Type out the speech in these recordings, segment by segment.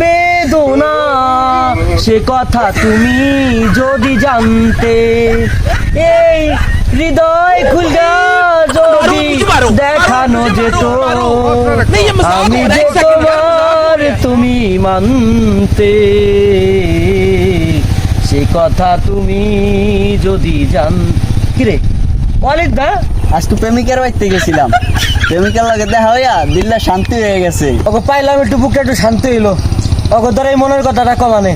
বেদনা সে কথা তুমি যদি জানতে এই হৃদয় খুলগা যদি দেখানো যেত আমি যে তোমার তুমি মানতে সে কথা তুমি যদি জান কিরে? অনেক দা? আজ তো প্রেমিকের বাড়িতে গেছিলাম। প্রেমিকের লগে দেখা হইয়া দিল্লা শান্তি হয়ে গেছে। ওকে পাইলাম একটু বুকটা একটু শান্তি হইল। ধরে এই মনের কথাটা কমানে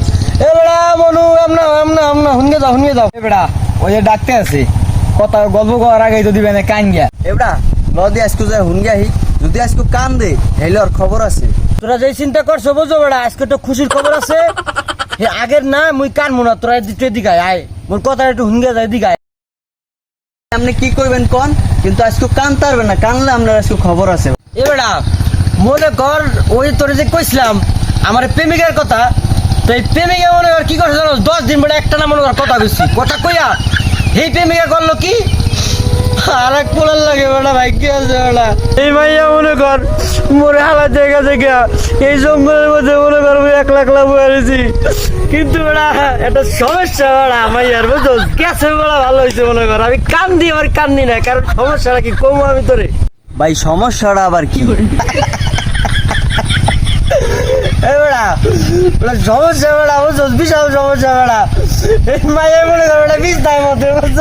এ বেড়া মনু আমনা আমনা আমনা হুনগে যাও হুনগে যাও। এ বেটা ওই যে ডাকতে আছে কথা গল্প করার আগে তো দিবে না কান গিয়া এবড়া নদী আজকে যায় হুন গাহি যদি আজকে কান দে হেলে ওর খবর আছে। তোরা যে চিন্তা করছ বুঝো বেড়া আজকে তো খুশির খবর আছে। হে আগের না মুই কান মোনা তোরা দিতে দিঘায় আয় মোর কথা একটু হুনগে যায় দিঘায় আপনি কি করবেন কোন? কিন্তু আজকে কান তারবে না কানলে আপনার আজকে খবর আছে। এ বেড়া মনে কর ওই তোরে যে কইছিলাম আমার প্রেমিকার কথা। তো এই প্রেমিকা মনে কর কি করছে জানো দশ দিন বেড়া একটা না মনে কর কথা কইছি। কথা কইয়া এই প্রেমিকা করল কি? আর এক পোলার লাগে বেড়া ভাই কি আছে বেড়া এই মাইয়া মনে কর মোরে হালা জায়গা থেকে এই জঙ্গলের মধ্যে মনে কর আমি এক লাখ লাভ হয়েছি কিন্তু বেড়া একটা সমস্যা বেড়া মাইয়ার বুঝছ গেছে বেড়া ভালো হয়েছে মনে কর। আমি কান্দি আমার কান্দি না। কারণ সমস্যাটা কি কমো আমি তোরে? ভাই সমস্যাটা আবার কি? এই বেড়া বেড়া সমস্যা বেড়া ও বিশাল সমস্যা বেড়া। মায়ের মনে বেড়া বিষ মধ্যে বুঝছ?